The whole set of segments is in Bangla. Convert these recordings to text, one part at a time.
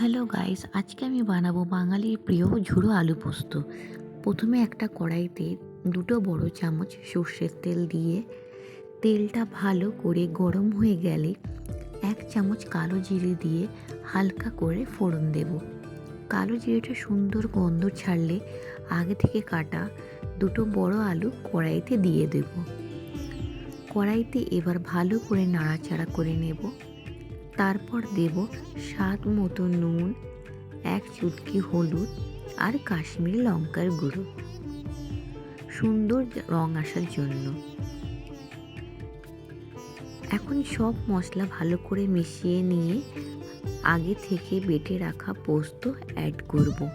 হ্যালো গাইস, আজকে আমি বানাবো বাঙালির প্রিয় ঝুড়ো আলু পোস্ত। প্রথমে একটা কড়াইতে দুটো বড় চামচ সর্ষের তেল দিয়ে তেলটা ভালো করে গরম হয়ে গেলে এক চামচ কালো জিরে দিয়ে হালকা করে ফোড়ন দেব। কালো জিরেটা সুন্দর গন্ধ ছাড়লে আগে থেকে কাটা দুটো বড় আলু কড়াইতে দিয়ে দেব। কড়াইতে এবার ভালো করে নাড়াচাড়া করে নেব। তারপর দেব স্বাদ মতো নুন, এক চুটকি হলুদ আর কাশ্মীরি লঙ্কার গুঁড়ো। সুন্দর রং আসার জন্য। এখন সব মশলা ভালো করে মিশিয়ে নিয়ে আগে থেকে বেটে রাখা পোস্ত অ্যাড করব।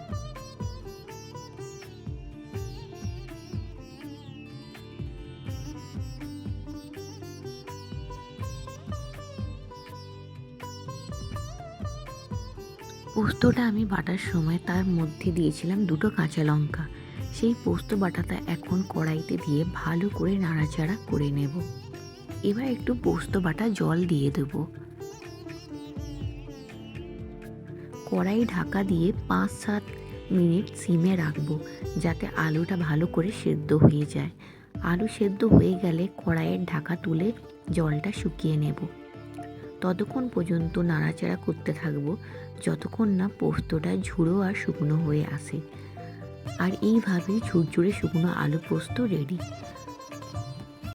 পোস্তটা আমি বাটার সময় তার মধ্যে দিয়েছিলাম দুটো কাঁচা লঙ্কা। সেই পোস্ত বাটাটা এখন কড়াইতে দিয়ে ভালো করে নাড়াচাড়া করে নেব। এবার একটু পোস্ত বাটা জল দিয়ে দেব। কড়াই ঢাকা দিয়ে পাঁচ সাত মিনিট সিমে রাখব যাতে আলুটা ভালো করে সেদ্ধ হয়ে যায়। আলু সেদ্ধ হয়ে গেলে কড়াইয়ের ঢাকা তুলে জলটা শুকিয়ে নেব। ততক্ষণ পর্যন্ত নাড়াচাড়া করতে থাকব যতক্ষণ না পোস্তটা ঝুড়ো আর শুকনো হয়ে আসে। আর এইভাবেই ঝুরঝুরে শুকনো আলু পোস্ত রেডি